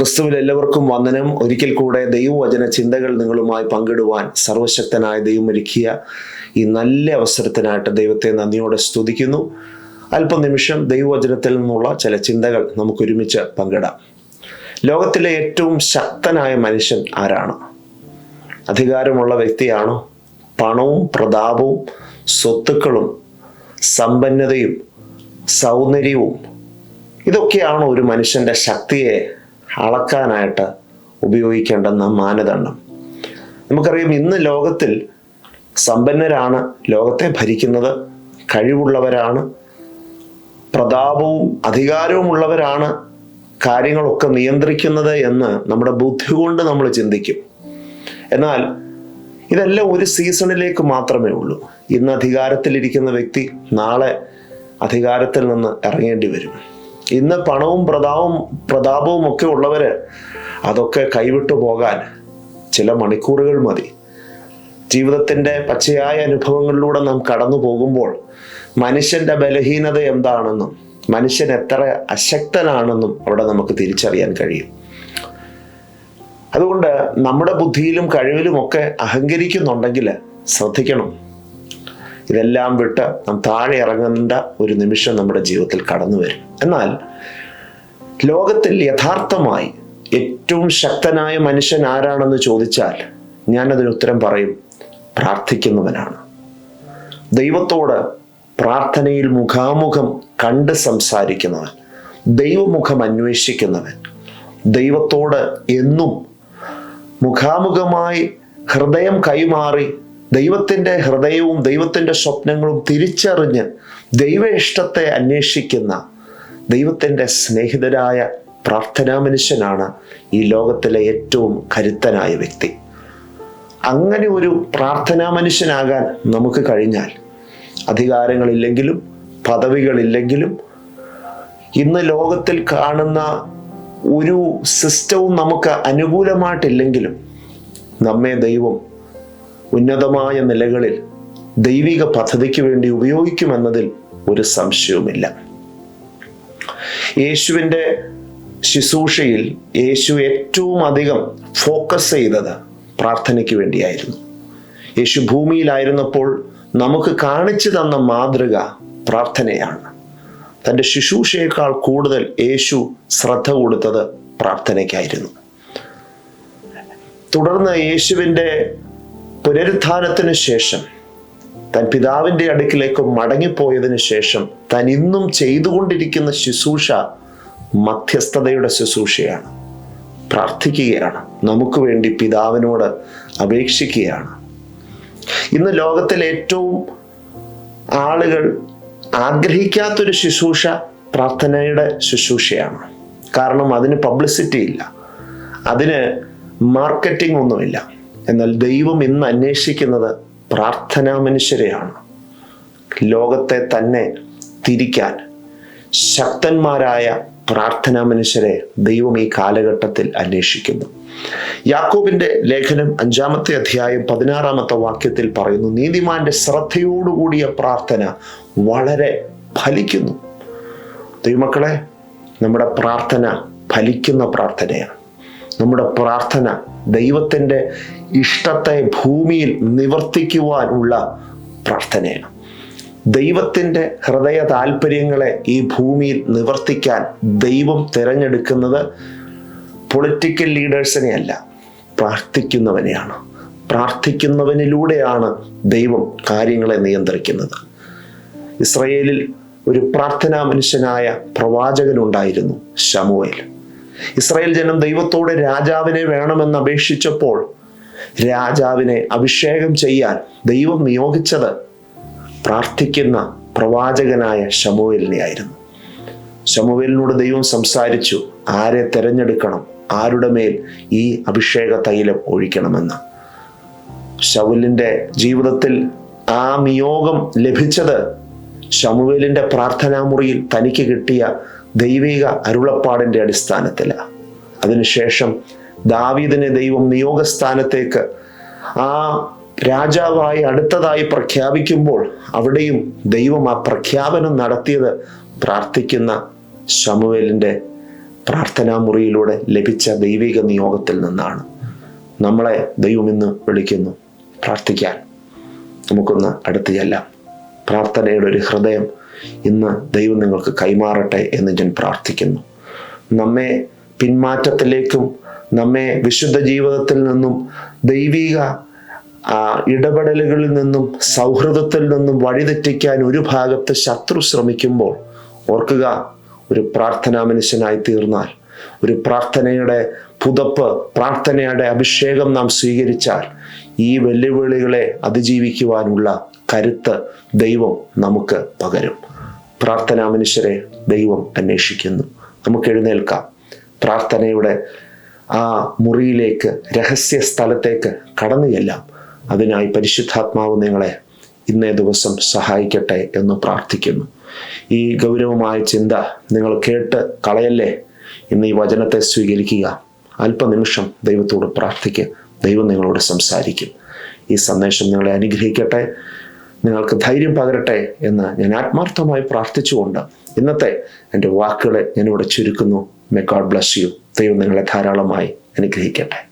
ക്രിസ്തുവിൽ എല്ലാവർക്കും വന്ദനം. ഒരിക്കൽ കൂടെ ദൈവവചന ചിന്തകൾ നിങ്ങളുമായി പങ്കിടുവാൻ സർവശക്തനായ ദൈവം ഒരുക്കിയ ഈ നല്ല അവസരത്തിനായിട്ട് ദൈവത്തെ നന്ദിയോടെ സ്തുതിക്കുന്നു. അല്പനിമിഷം ദൈവവചനത്തിൽ നിന്നുള്ള ചില ചിന്തകൾ നമുക്ക് ഒരുമിച്ച് പങ്കിടാം. ലോകത്തിലെ ഏറ്റവും ശക്തനായ മനുഷ്യൻ ആരാണ്? അധികാരമുള്ള വ്യക്തിയാണോ? പണവും പ്രതാപവും സ്വത്തുക്കളും സമ്പന്നതയും സൗന്ദര്യവും ഇതൊക്കെയാണോ ഒരു മനുഷ്യന്റെ ശക്തിയെ അളക്കാനായിട്ട് ഉപയോഗിക്കേണ്ടെന്ന മാനദണ്ഡം. നമുക്കറിയാം ഇന്ന് ലോകത്തിൽ സമ്പന്നരാണ് ലോകത്തെ ഭരിക്കുന്നത് കഴിവുള്ളവരാണ് പ്രതാപവും അധികാരവും ഉള്ളവരാണ് കാര്യങ്ങളൊക്കെ നിയന്ത്രിക്കുന്നത് എന്ന് നമ്മുടെ ബുദ്ധി കൊണ്ട് നമ്മൾ ചിന്തിക്കും. എന്നാൽ ഇതെല്ലാം ഒരു സീസണിലേക്ക് മാത്രമേ ഉള്ളൂ. ഇന്ന് അധികാരത്തിലിരിക്കുന്ന വ്യക്തി നാളെ അധികാരത്തിൽ നിന്ന് ഇറങ്ങേണ്ടി വരും. ഇന്ന് പണവും പ്രതാപവും പ്രതാപവും ഒക്കെ ഉള്ളവര് അതൊക്കെ കൈവിട്ടു പോകാൻ ചില മണിക്കൂറുകൾ മതി. ജീവിതത്തിന്റെ പച്ചയായ അനുഭവങ്ങളിലൂടെ നാം കടന്നു പോകുമ്പോൾ മനുഷ്യന്റെ ബലഹീനത എന്താണെന്നും മനുഷ്യൻ എത്ര അശക്തനാണെന്നും അവിടെ നമുക്ക് തിരിച്ചറിയാൻ കഴിയും. അതുകൊണ്ട് നമ്മുടെ ബുദ്ധിയിലും കഴിവിലും ഒക്കെ അഹങ്കരിക്കുന്നുണ്ടെങ്കിൽ ശ്രദ്ധിക്കണം. ഇതെല്ലാം വിട്ട് നാം താഴെ ഇറങ്ങേണ്ട ഒരു നിമിഷം നമ്മുടെ ജീവിതത്തിൽ കടന്നു വരും. എന്നാൽ ലോകത്തിൽ യഥാർത്ഥമായി ഏറ്റവും ശക്തനായ മനുഷ്യൻ ആരാണെന്ന് ചോദിച്ചാൽ ഞാനതിന് ഉത്തരം പറയും പ്രാർത്ഥിക്കുന്നവനാണ്. ദൈവത്തോട് പ്രാർത്ഥനയിൽ മുഖാമുഖം കണ്ട് സംസാരിക്കുന്നവൻ ദൈവമുഖം അന്വേഷിക്കുന്നവൻ ദൈവത്തോട് എന്നും മുഖാമുഖമായി ഹൃദയം കൈമാറി ദൈവത്തിന്റെ ഹൃദയവും ദൈവത്തിന്റെ സ്വപ്നങ്ങളും തിരിച്ചറിഞ്ഞ് ദൈവ ഇഷ്ടത്തെ അന്വേഷിക്കുന്ന ദൈവത്തിന്റെ സ്നേഹിതരായ പ്രാർത്ഥനാ മനുഷ്യനാണ് ഈ ലോകത്തിലെ ഏറ്റവും കരുത്തനായ വ്യക്തി. അങ്ങനെ ഒരു പ്രാർത്ഥനാ മനുഷ്യനാകാൻ നമുക്ക് കഴിഞ്ഞാൽ അധികാരങ്ങളില്ലെങ്കിലും പദവികളില്ലെങ്കിലും ഇന്ന് ലോകത്തിൽ കാണുന്ന ഒരു സിസ്റ്റവും നമുക്ക് അനുകൂലമായിട്ടില്ലെങ്കിലും നമ്മെ ദൈവം ഉന്നതമായ നിലകളിൽ ദൈവിക പദ്ധതിക്ക് വേണ്ടി ഉപയോഗിക്കുമെന്നതിൽ ഒരു സംശയവുമില്ല. യേശുവിന്റെ ശുശ്രൂഷയിൽ യേശു ഏറ്റവും അധികം ഫോക്കസ് ചെയ്തത് പ്രാർത്ഥനയ്ക്ക് വേണ്ടിയായിരുന്നു. യേശു ഭൂമിയിലായിരുന്നപ്പോൾ നമുക്ക് കാണിച്ചു തന്ന മാതൃക പ്രാർത്ഥനയാണ്. തന്റെ ശുശ്രൂഷയേക്കാൾ കൂടുതൽ യേശു ശ്രദ്ധ കൊടുത്തത് പ്രാർത്ഥനയ്ക്കായിരുന്നു. തുടർന്ന് യേശുവിന്റെ പുനരുത്ഥാനത്തിന് ശേഷം താൻ പിതാവിന്റെ അടുക്കിലേക്ക് മടങ്ങിപ്പോയതിനു ശേഷം താൻ ഇന്നും ചെയ്തുകൊണ്ടിരിക്കുന്ന ശുശ്രൂഷ മധ്യസ്ഥതയുടെ ശുശ്രൂഷയാണ്. പ്രാർത്ഥിക്കുകയാണ്. നമുക്ക് വേണ്ടി പിതാവിനോട് അപേക്ഷിക്കുകയാണ്. ഇന്ന് ലോകത്തിൽ ഏറ്റവും ആളുകൾ ആഗ്രഹിക്കാത്തൊരു ശുശ്രൂഷ പ്രാർത്ഥനയുടെ ശുശ്രൂഷയാണ്. കാരണം അതിന് പബ്ലിസിറ്റി ഇല്ല. അതിന് മാർക്കറ്റിംഗ് ഒന്നുമില്ല. എന്നാൽ ദൈവം ഇന്ന് അന്വേഷിക്കുന്നത് പ്രാർത്ഥനാ മനുഷ്യരെയാണ്. ലോകത്തെ തന്നെ തിരിക്കാൻ ശക്തന്മാരായ പ്രാർത്ഥനാ മനുഷ്യരെ ദൈവം ഈ കാലഘട്ടത്തിൽ അന്വേഷിക്കുന്നു. യാക്കോബിന്റെ ലേഖനം അഞ്ചാമത്തെ അധ്യായം പതിനാറാമത്തെ വാക്യത്തിൽ പറയുന്നു നീതിമാന്റെ ശ്രദ്ധയോടുകൂടിയ പ്രാർത്ഥന വളരെ ഫലിക്കുന്നു. ദൈവമക്കളെ നമ്മുടെ പ്രാർത്ഥന ഫലിക്കുന്ന പ്രാർത്ഥനയാണ്. നമ്മുടെ പ്രാർത്ഥന ദൈവത്തിന്റെ ഇഷ്ടത്തെ ഭൂമിയിൽ നിവർത്തിക്കുവാൻ ഉള്ള പ്രാർത്ഥനയാണ്. ദൈവത്തിന്റെ ഹൃദയ താല്പര്യങ്ങളെ ഈ ഭൂമിയിൽ നിവർത്തിക്കാൻ ദൈവം തിരഞ്ഞെടുക്കുന്നത് പൊളിറ്റിക്കൽ ലീഡേഴ്സിനെ അല്ല പ്രാർത്ഥിക്കുന്നവനെയാണ്. പ്രാർത്ഥിക്കുന്നവനിലൂടെയാണ് ദൈവം കാര്യങ്ങളെ നിയന്ത്രിക്കുന്നത്. ഇസ്രയേലിൽ ഒരു പ്രാർത്ഥനാ മനുഷ്യനായ പ്രവാചകനുണ്ടായിരുന്നു ശമുവേൽ. ഇസ്രായേൽ ജനം ദൈവത്തോട് രാജാവിനെ വേണമെന്ന് അപേക്ഷിച്ചപ്പോൾ രാജാവിനെ അഭിഷേകം ചെയ്യാൻ ദൈവം നിയോഗിച്ചത് പ്രാർത്ഥിക്കുന്ന പ്രവാചകനായ ശമുവേലിനെ ആയിരുന്നു ശമുവേലിനോട് ദൈവം സംസാരിച്ചു ആരെ തിരഞ്ഞെടുക്കണം? ആരുടെ മേൽ ഈ അഭിഷേക തൈലം ഒഴിക്കണമെന്ന്? ശൗലിന്റെ ജീവിതത്തിൽ ആ നിയോഗം ലഭിച്ചത് ശമുവേലിന്റെ പ്രാർത്ഥനാമുറിയിൽ തനിക്ക് കിട്ടിയ ദൈവിക അരുളപ്പാടിന്റെ അടിസ്ഥാനത്തിലാണ് അതിനുശേഷം ദാവീദിനെ ദൈവം നിയോഗസ്ഥാനത്തേക്ക് ആ രാജാവായി അടുത്തതായി പ്രഖ്യാപിക്കുമ്പോൾ അവിടെയും ദൈവം ആ പ്രഖ്യാപനം നടത്തിയത് പ്രാർത്ഥിക്കുന്ന ശമുവേലിന്റെ പ്രാർത്ഥനാ മുറിയിലൂടെ ലഭിച്ച ദൈവിക നിയോഗത്തിൽ നിന്നാണ്. നമ്മളെ ദൈവം ഇന്ന് വിളിക്കുന്നു പ്രാർത്ഥിക്കാൻ. നമുക്കൊന്ന് അടുത്ത് ചെല്ലാം. പ്രാർത്ഥനയുടെ ഒരു ഹൃദയം ഇന്ന് ദൈവം നിങ്ങൾക്ക് കൈമാറട്ടെ എന്ന് ഞാൻ പ്രാർത്ഥിക്കുന്നു. നമ്മെ പിന്മാറ്റത്തിലേക്കും നമ്മെ വിശുദ്ധ ജീവിതത്തിൽ നിന്നും ദൈവിക ഇടപെടലുകളിൽ നിന്നും സൗഹൃദത്തിൽ നിന്നും വഴിതെറ്റിക്കാൻ ഒരു ഭാഗത്ത് ശത്രു ശ്രമിക്കുമ്പോൾ ഓർക്കുക ഒരു പ്രാർത്ഥനാ മനുഷ്യനായി തീർന്നാൽ ഒരു പ്രാർത്ഥനയുടെ പുതപ്പ് പ്രാർത്ഥനയുടെ അഭിഷേകം നാം സ്വീകരിച്ചാൽ ഈ വെല്ലുവിളികളെ അതിജീവിക്കുവാനുള്ള കരുത്ത് ദൈവം നമുക്ക് പകരും. പ്രാർത്ഥനാ മനുഷ്യരെ ദൈവം അന്വേഷിക്കുന്നു. നമുക്ക് എഴുന്നേൽക്കാം. പ്രാർത്ഥനയുടെ ആ മുറിയിലേക്ക് രഹസ്യ സ്ഥലത്തേക്ക് കടന്നു ചെല്ലാം. അതിനായി പരിശുദ്ധാത്മാവ് നിങ്ങളെ ഇന്നേ ദിവസം സഹായിക്കട്ടെ എന്ന് പ്രാർത്ഥിക്കുന്നു. ഈ ഗൗരവമായ ചിന്ത നിങ്ങൾ കേട്ട് കളയല്ലേ? ഇന്ന് ഈ വചനത്തെ സ്വീകരിക്കുക. അല്പനിമിഷം ദൈവത്തോട് പ്രാർത്ഥിക്കുക. ദൈവം നിങ്ങളോട് സംസാരിക്കും. ഈ സന്ദേശം നിങ്ങളെ അനുഗ്രഹിക്കട്ടെ. നിങ്ങൾക്ക് ധൈര്യം പകരട്ടെ എന്ന് ഞാൻ ആത്മാർത്ഥമായി പ്രാർത്ഥിച്ചുകൊണ്ട് ഇന്നത്തെ എന്റെ വാക്കുകളെ ഞാനിവിടെ ചുരുക്കുന്നു. മെ ഗോഡ് ബ്ലസ് യു ദൈവം നിങ്ങളെ ധാരാളമായി അനുഗ്രഹിക്കട്ടെ.